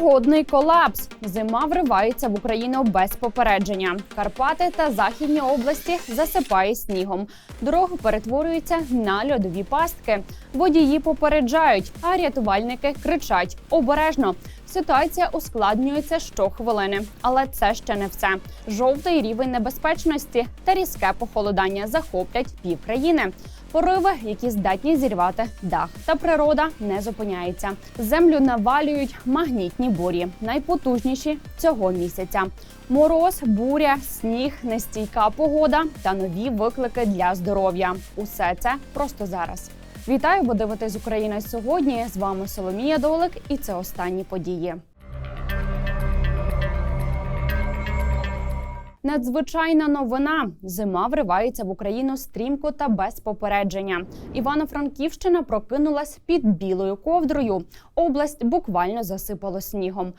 Погодний колапс. Зима вривається в Україну без попередження. Карпати та західні області засипає снігом. Дороги перетворюються на льодові пастки. Водії попереджають, а рятувальники кричать обережно. Ситуація ускладнюється щохвилини, але це ще не все. Жовтий рівень небезпечності та різке похолодання захоплять півкраїни. Пориви, які здатні зірвати дах, та природа не зупиняється. Землю навалюють магнітні бурі, найпотужніші цього місяця. Мороз, буря, сніг, нестійка погода та нові виклики для здоров'я. Усе це просто зараз. Вітаю, бо дивитесь Україна сьогодні. З вами Соломія Долик, і це останні події. Надзвичайна новина. Зима вривається в Україну стрімко та без попередження. Івано-Франківщина прокинулась під білою ковдрою. Область буквально засипало снігом.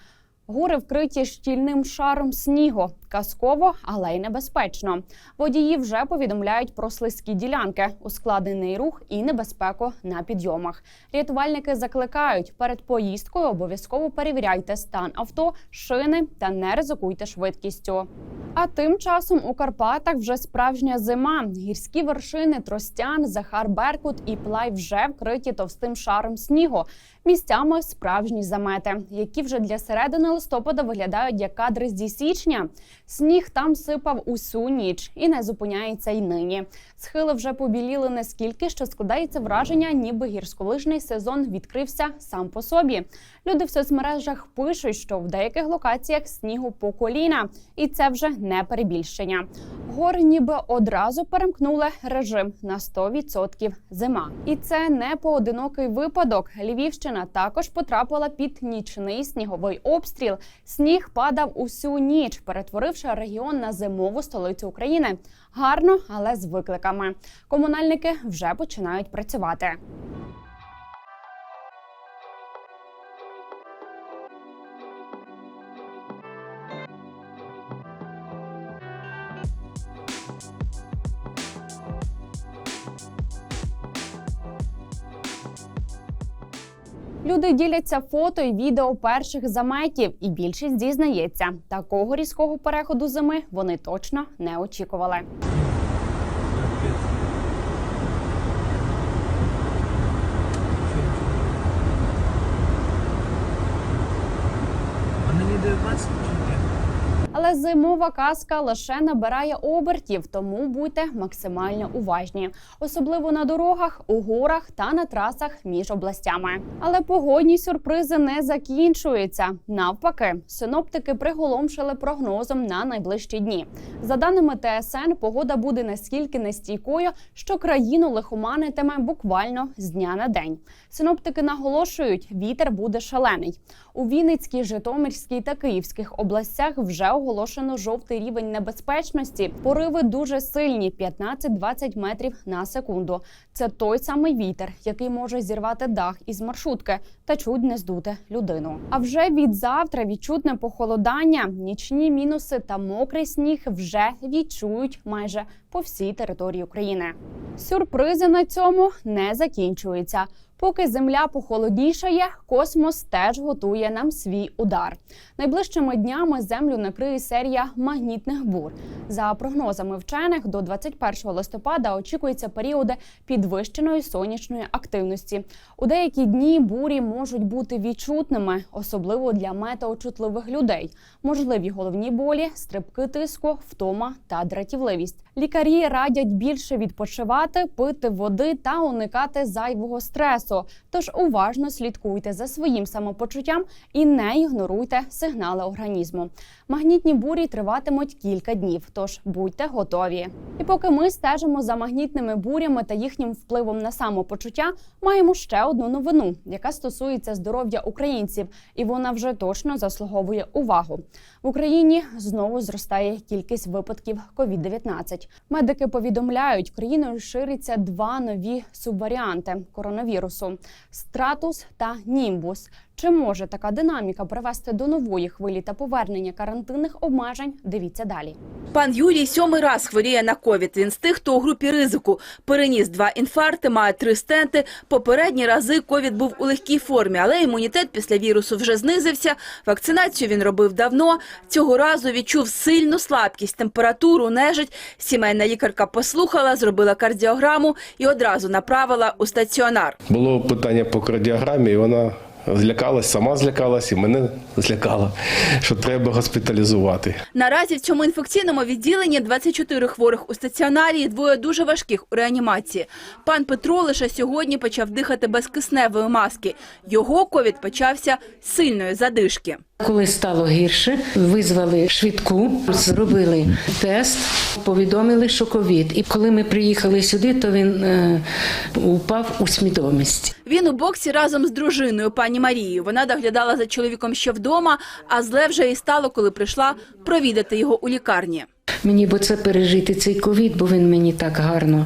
Гори вкриті щільним шаром снігу. Казково, але й небезпечно. Водії вже повідомляють про слизькі ділянки, ускладнений рух і небезпеку на підйомах. Рятувальники закликають перед поїздкою обов'язково перевіряйте стан авто, шини та не ризикуйте швидкістю. А тим часом у Карпатах вже справжня зима. Гірські вершини Тростян, Захар Беркут і Плай вже вкриті товстим шаром снігу. Місцями справжні замети, які вже для середини листопада виглядають як кадри зі січня. Сніг там сипав усю ніч і не зупиняється й нині. Схили вже побіліли наскільки, що складається враження, ніби гірськолижний сезон відкрився сам по собі. Люди в соцмережах пишуть, що в деяких локаціях снігу по коліна, і це вже не перебільшення. Гори ніби одразу перемкнули режим на 100% зима. І це не поодинокий випадок. Львівщина також потрапила під нічний сніговий обстріл. Сніг падав усю ніч, перетворивши регіон на зимову столицю України. Гарно, але з викликами. Комунальники вже починають працювати. Люди діляться фото і відео перших заметів, і більшість дізнається, такого різкого переходу зими вони точно не очікували. А нині 19 чи ні? Але зимова казка лише набирає обертів, тому будьте максимально уважні, особливо на дорогах, у горах та на трасах між областями. Але погодні сюрпризи не закінчуються. Навпаки, синоптики приголомшили прогнозом на найближчі дні. За даними ТСН, погода буде настільки нестійкою, що країну лихоманитиме буквально з дня на день. Синоптики наголошують, вітер буде шалений. У Вінницькій, Житомирській та Київських областях вже оголошено жовтий рівень небезпечності. Пориви дуже сильні 15-20 метрів на секунду. Це той самий вітер, який може зірвати дах із маршрутки та чуть не здути людину. А вже від завтра відчутне похолодання, нічні мінуси та мокрий сніг вже відчують майже по всій території України. Сюрпризи на цьому не закінчуються. Поки земля похолоднішає, космос теж готує нам свій удар. Найближчими днями землю накриє серія магнітних бур. За прогнозами вчених, до 21 листопада очікуються періоди підвищеної сонячної активності. У деякі дні бурі можуть бути відчутними, особливо для метеочутливих людей. Можливі головні болі, стрибки тиску, втома та дратівливість. Лікарі радять більше відпочивати, пити води та уникати зайвого стресу. Тож уважно слідкуйте за своїм самопочуттям і не ігноруйте сигнали організму. Магнітні бурі триватимуть кілька днів, тож будьте готові. І поки ми стежимо за магнітними бурями та їхнім впливом на самопочуття, маємо ще одну новину, яка стосується здоров'я українців, і вона вже точно заслуговує увагу. В Україні знову зростає кількість випадків COVID-19. Медики повідомляють, країною шириться два нові субваріанти коронавірусу стратус та німбус. Чи може така динаміка привести до нової хвилі та повернення карантинних обмежень? Дивіться далі. Пан Юрій сьомий раз хворіє на ковід. Він з тих, хто у групі ризику. Переніс два інфаркти, має три стенти. Попередні рази ковід був у легкій формі, але імунітет після вірусу вже знизився. Вакцинацію він робив давно. Цього разу відчув сильну слабкість, температуру, нежить. Сімейна лікарка послухала, зробила кардіограму і одразу направила у стаціонар. Було питання по кардіограмі, і вона злякалась, сама злякалась, і мене злякала, що треба госпіталізувати. Наразі в цьому інфекційному відділенні 24 хворих у стаціонарі і двоє дуже важких у реанімації. Пан Петро лише сьогодні почав дихати без кисневої маски. Його ковід почався з сильної задишки. Коли стало гірше, визвали швидку, зробили тест, повідомили, що ковід. І коли ми приїхали сюди, то він е, упав у свідомість. Він у боксі разом з дружиною пані Марією. Вона доглядала за чоловіком ще вдома, а зле вже і стало, коли прийшла провідати його у лікарні. Мені бо це пережити цей ковід, бо він мені так гарно,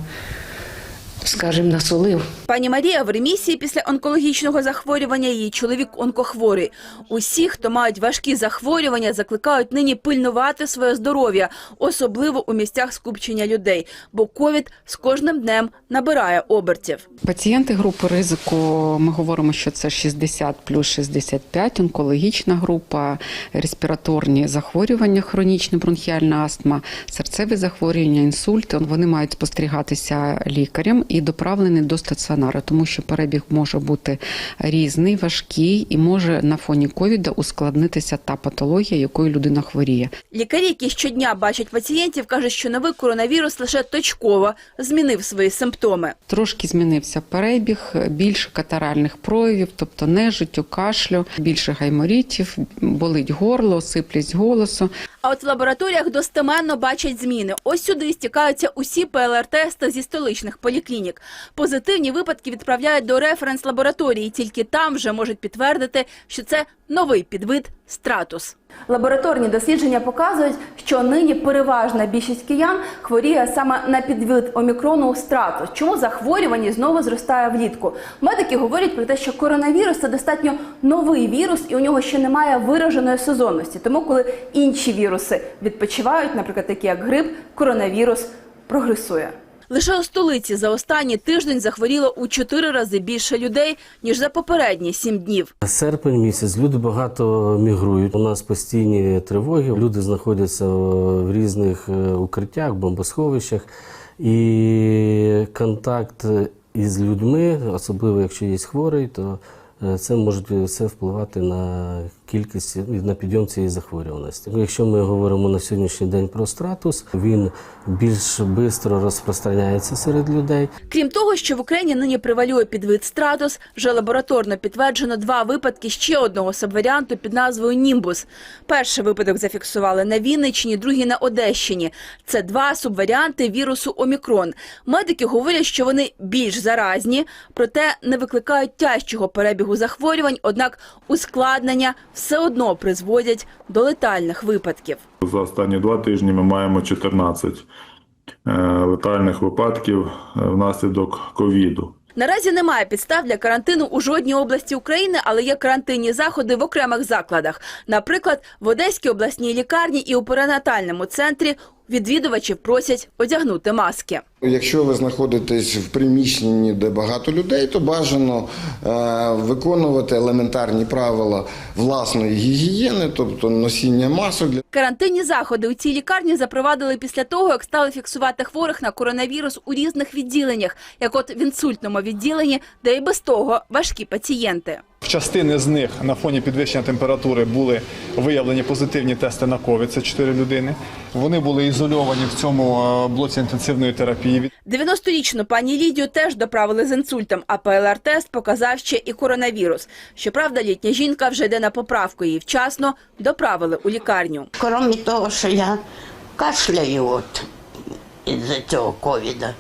скажімо, насолив. Пані Марія в ремісії після онкологічного захворювання. Її чоловік онкохворий. Усі, хто мають важкі захворювання, закликають нині пильнувати своє здоров'я, особливо у місцях скупчення людей, бо ковід з кожним днем набирає обертів. Пацієнти групи ризику, ми говоримо, що це 60 плюс 65, онкологічна група, респіраторні захворювання, хронічна бронхіальна астма, серцеві захворювання, інсульти. Вони мають спостерігатися лікарем і доправлені до стаціонару, тому що перебіг може бути різний, важкий і може на фоні ковіда ускладнитися та патологія, якою людина хворіє. Лікарі, які щодня бачать пацієнтів, кажуть, що новий коронавірус лише точково змінив свої симптоми. Трошки змінився перебіг, більше катаральних проявів, тобто нежиттю, кашлю, більше гайморітів, болить горло, сиплість голосу. А от в лабораторіях достеменно бачать зміни. Ось сюди стікаються усі ПЛР-тести зі столичних поліклінік. Позитивні випадки відправляють до референс-лабораторії. Тільки там вже можуть підтвердити, що це новий підвид стратус. Лабораторні дослідження показують, що нині переважна більшість киян хворіє саме на підвид омікрону стратус. Чому захворюваність знову зростає влітку? Медики говорять про те, що коронавірус це достатньо новий вірус, і у нього ще немає вираженої сезонності. Тому, коли інші віруси відпочивають, наприклад, такі як грип, коронавірус прогресує. Лише у столиці за останній тиждень захворіло у чотири рази більше людей ніж за попередні сім днів. Серпень місяць люди багато мігрують. У нас постійні тривоги. Люди знаходяться в різних е, укриттях, бомбосховищах, і контакт із людьми, особливо якщо є хворий, то це може все впливати на кількість на підйом цієї захворюваності. Якщо ми говоримо на сьогоднішній день про стратус, він більш швидко розпространяється серед людей. Крім того, що в Україні нині превалює підвид стратус, вже лабораторно підтверджено два випадки ще одного субваріанту під назвою Німбус. Перший випадок зафіксували на Вінниччині, другий на Одещині. Це два субваріанти вірусу Омікрон. Медики говорять, що вони більш заразні, проте не викликають тяжчого перебігу захворювань, однак ускладнення все одно призводять до летальних випадків. За останні два тижні ми маємо 14 е, летальних випадків е, внаслідок ковіду. Наразі немає підстав для карантину у жодній області України, але є карантинні заходи в окремих закладах. Наприклад, в Одеській обласній лікарні і у перинатальному центрі відвідувачів просять одягнути маски. Якщо ви знаходитесь в приміщенні, де багато людей, то бажано е, виконувати елементарні правила власної гігієни, тобто носіння масок Карантинні заходи у цій лікарні запровадили після того, як стали фіксувати хворих на коронавірус у різних відділеннях, як от в інсультному відділенні, де і без того важкі пацієнти. Частини з них на фоні підвищення температури були виявлені позитивні тести на ковід, це 4 людини. Вони були ізольовані в цьому е, блоці інтенсивної терапії. 90-річну пані Лідію теж доправили з інсультом, а ПЛР-тест показав ще і коронавірус. Щоправда, літня жінка вже йде на поправку. Її вчасно доправили у лікарню. Кроме того, що я кашляю от із-за цього ковіда,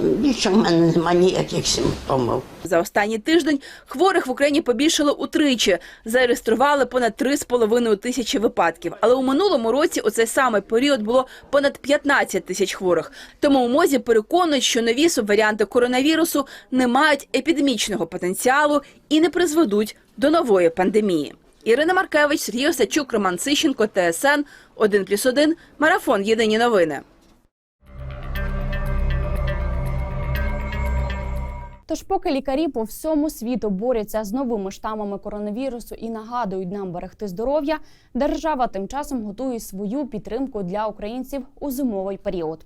Більше в мене немає ніяких симптомів. За останній тиждень хворих в Україні побільшало утричі. Зареєстрували понад 3,5 тисячі випадків. Але у минулому році у цей самий період було понад 15 тисяч хворих. Тому у МОЗі переконують, що нові субваріанти коронавірусу не мають епідемічного потенціалу і не призведуть до нової пандемії. Ірина Маркевич, Сергій Осачук, Роман Сищенко, ТСН 1+,1, Марафон. Єдині новини. Тож, поки лікарі по всьому світу борються з новими штамами коронавірусу і нагадують нам берегти здоров'я, держава тим часом готує свою підтримку для українців у зимовий період.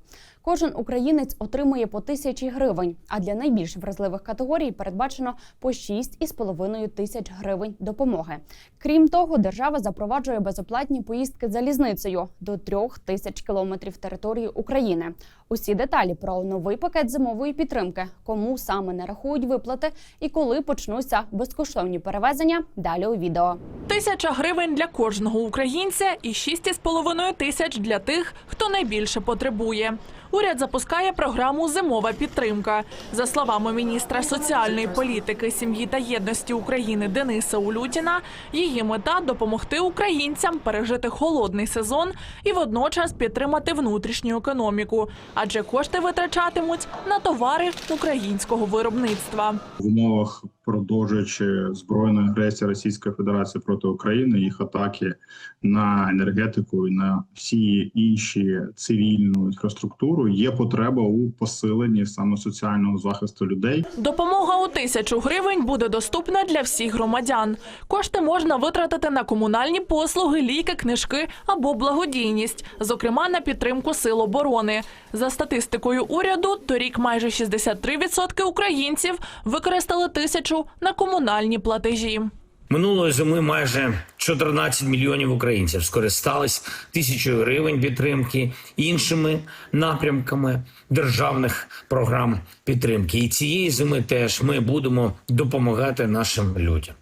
Кожен українець отримує по тисячі гривень, а для найбільш вразливих категорій передбачено по 6,5 тисяч гривень допомоги. Крім того, держава запроваджує безоплатні поїздки залізницею до трьох тисяч кілометрів території України. Усі деталі про новий пакет зимової підтримки, кому саме нарахують виплати і коли почнуться безкоштовні перевезення. Далі у відео. Тисяча гривень для кожного українця і 6,5 тисяч для тих, хто найбільше потребує. Уряд запускає програму Зимова підтримка. За словами міністра соціальної політики, сім'ї та єдності України Дениса Улютіна, її мета допомогти українцям пережити холодний сезон і водночас підтримати внутрішню економіку, адже кошти витрачатимуть на товари українського виробництва. в умовах продовжуючи збройної агресії Російської Федерації проти України, їх атаки на енергетику і на всі інші цивільну інфраструктуру, є потреба у посиленні саме соціального захисту людей. Допомога у тисячу гривень буде доступна для всіх громадян. Кошти можна витратити на комунальні послуги, ліки, книжки або благодійність, зокрема на підтримку сил оборони. За статистикою уряду, торік майже 63% українців використали тисячу на комунальні платежі. Минулої зими майже 14 мільйонів українців скористались тисячою гривень підтримки іншими напрямками державних програм підтримки. І цієї зими теж ми будемо допомагати нашим людям.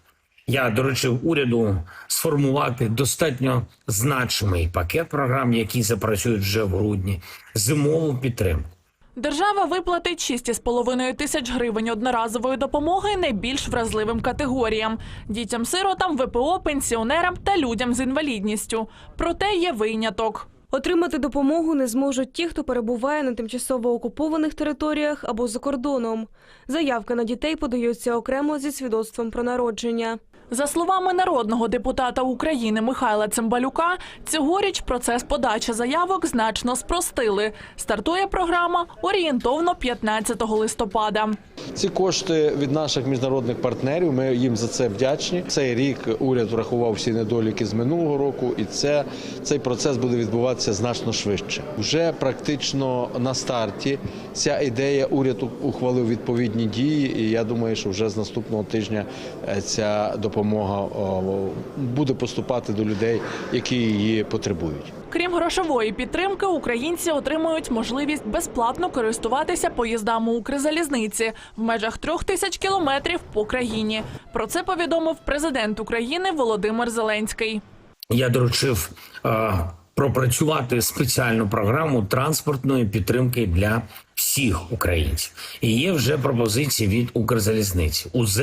Я доручив уряду сформувати достатньо значимий пакет програм, які запрацюють вже в грудні, зимову підтримку. Держава виплатить 6,5 тисяч гривень одноразової допомоги найбільш вразливим категоріям – дітям-сиротам, ВПО, пенсіонерам та людям з інвалідністю. Проте є виняток. Отримати допомогу не зможуть ті, хто перебуває на тимчасово окупованих територіях або за кордоном. Заявки на дітей подаються окремо зі свідоцтвом про народження. За словами народного депутата України Михайла Цимбалюка, цьогоріч процес подачі заявок значно спростили. Стартує програма орієнтовно 15 листопада. Ці кошти від наших міжнародних партнерів. Ми їм за це вдячні. Цей рік уряд врахував всі недоліки з минулого року, і це цей процес буде відбуватися значно швидше. Вже практично на старті ця ідея уряд ухвалив відповідні дії. І я думаю, що вже з наступного тижня е, ця допомога о, буде поступати до людей, які її потребують. Крім грошової підтримки, українці отримують можливість безплатно користуватися поїздами Укрзалізниці в межах трьох тисяч кілометрів по країні. Про це повідомив президент України Володимир Зеленський. Я доручив пропрацювати спеціальну програму транспортної підтримки для всіх українців. І є вже пропозиції від Укрзалізниці. УЗ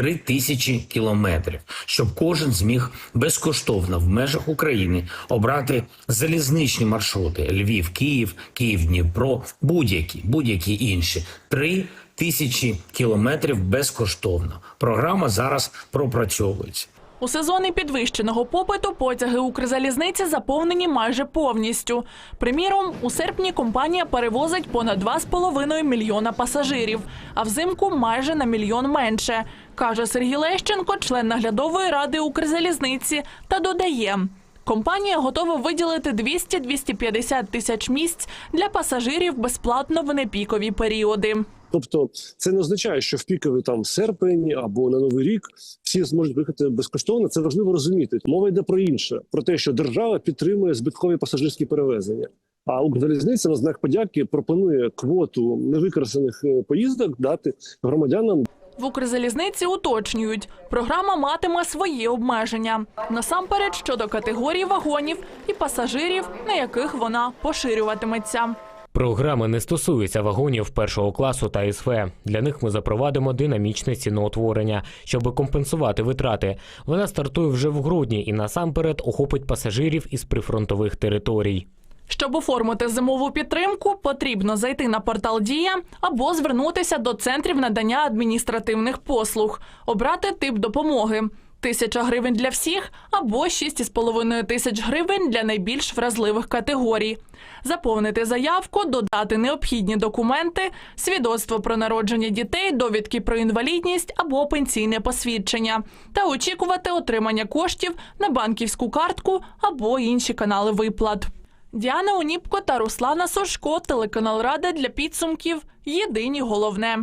3 тисячі. Кілометрів, щоб кожен зміг безкоштовно в межах України обрати залізничні маршрути: Львів, Київ, Київ, Дніпро, будь-які, будь-які інші. Три тисячі кілометрів безкоштовно. Програма зараз пропрацьовується. У сезоні підвищеного попиту потяги Укрзалізниці заповнені майже повністю. Приміром, у серпні компанія перевозить понад 2,5 мільйона пасажирів, а взимку майже на мільйон менше, каже Сергій Лещенко, член наглядової ради Укрзалізниці, та додає. Компанія готова виділити 200-250 тисяч місць для пасажирів безплатно в непікові періоди. Тобто, це не означає, що в піковий там серпень або на новий рік всі зможуть виїхати безкоштовно. Це важливо розуміти. Мова йде про інше: про те, що держава підтримує збиткові пасажирські перевезення. А Укрзалізниця на знак подяки пропонує квоту невикористаних е, поїздок дати громадянам. В Укрзалізниці уточнюють, програма матиме свої обмеження насамперед щодо категорії вагонів і пасажирів, на яких вона поширюватиметься. Програма не стосується вагонів першого класу та СВ. Для них ми запровадимо динамічне ціноутворення, щоб компенсувати витрати. Вона стартує вже в грудні і насамперед охопить пасажирів із прифронтових територій. Щоб оформити зимову підтримку, потрібно зайти на портал Дія або звернутися до центрів надання адміністративних послуг, обрати тип допомоги. Тисяча гривень для всіх або 6,5 тисяч гривень для найбільш вразливих категорій. Заповнити заявку, додати необхідні документи, свідоцтво про народження дітей, довідки про інвалідність або пенсійне посвідчення та очікувати отримання коштів на банківську картку або інші канали виплат. Діана Оніпко та Руслана Сошко, телеканал Рада для підсумків. Єдині головне.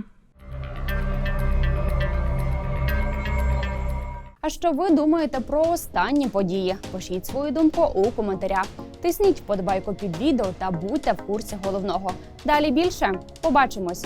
А що ви думаєте про останні події? Пишіть свою думку у коментарях. Тисніть подбайку під відео та будьте в курсі головного. Далі більше побачимось.